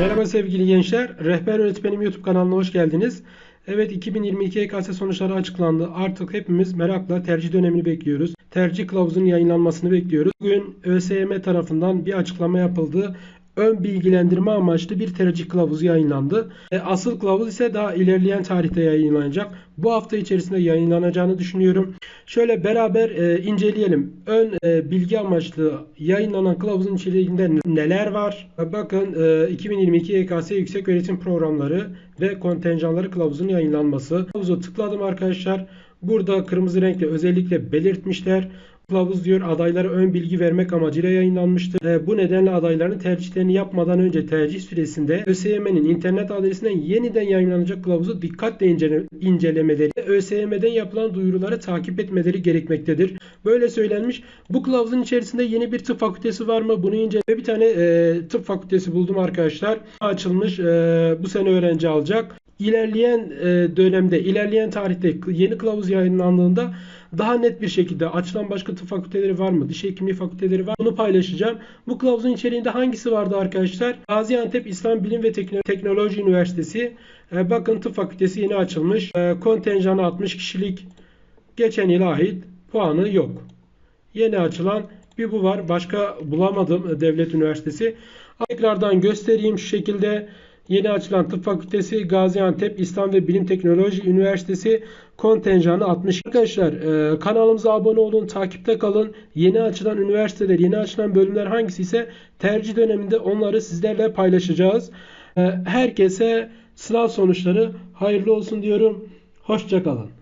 Merhaba sevgili gençler. Rehber Öğretmenim YouTube kanalına hoş geldiniz. Evet 2022 EKS sonuçları açıklandı. Artık hepimiz merakla tercih dönemini bekliyoruz. Tercih kılavuzunun yayınlanmasını bekliyoruz. Bugün ÖSYM tarafından bir açıklama yapıldı. Ön bilgilendirme amaçlı bir tercih kılavuzu yayınlandı. E, Asıl kılavuz ise daha ilerleyen tarihte yayınlanacak. Bu hafta içerisinde yayınlanacağını düşünüyorum. Şöyle beraber e, inceleyelim. Ön e, bilgi amaçlı yayınlanan kılavuzun içeriğinde neler var? E, Bakın e, 2022 YKS Yüksek Öğretim Programları ve Kontenjanları kılavuzun yayınlanması. Kılavuza tıkladım arkadaşlar. Burada kırmızı renkle özellikle belirtmişler. Kılavuz diyor adaylara ön bilgi vermek amacıyla yayınlanmıştır. E, bu nedenle adayların tercihlerini yapmadan önce tercih süresinde ÖSYM'nin internet adresinden yeniden yayınlanacak kılavuzu dikkatle incele- incelemeleri, ÖSYM'den yapılan duyuruları takip etmeleri gerekmektedir. Böyle söylenmiş. Bu kılavuzun içerisinde yeni bir tıp fakültesi var mı? Bunu incele bir tane e, tıp fakültesi buldum arkadaşlar. Açılmış. E, bu sene öğrenci alacak. İlerleyen e, dönemde, ilerleyen tarihte yeni kılavuz yayınlandığında daha net bir şekilde açılan başka tıp fakülteleri var mı? Diş hekimliği fakülteleri var mı? Bunu paylaşacağım. Bu kılavuzun içeriğinde hangisi vardı arkadaşlar? Gaziantep İslam Bilim ve Tekno- Teknoloji Üniversitesi. E, bakın tıp fakültesi yeni açılmış. E, kontenjanı 60 kişilik. Geçen yıla ait puanı yok. Yeni açılan bir bu var. Başka bulamadım devlet üniversitesi. Tekrardan göstereyim şu şekilde. Yeni açılan tıp fakültesi Gaziantep İslam ve Bilim Teknoloji Üniversitesi kontenjanı 60. Arkadaşlar e, kanalımıza abone olun, takipte kalın. Yeni açılan üniversiteler, yeni açılan bölümler hangisi ise tercih döneminde onları sizlerle paylaşacağız. E, herkese sınav sonuçları hayırlı olsun diyorum. Hoşçakalın.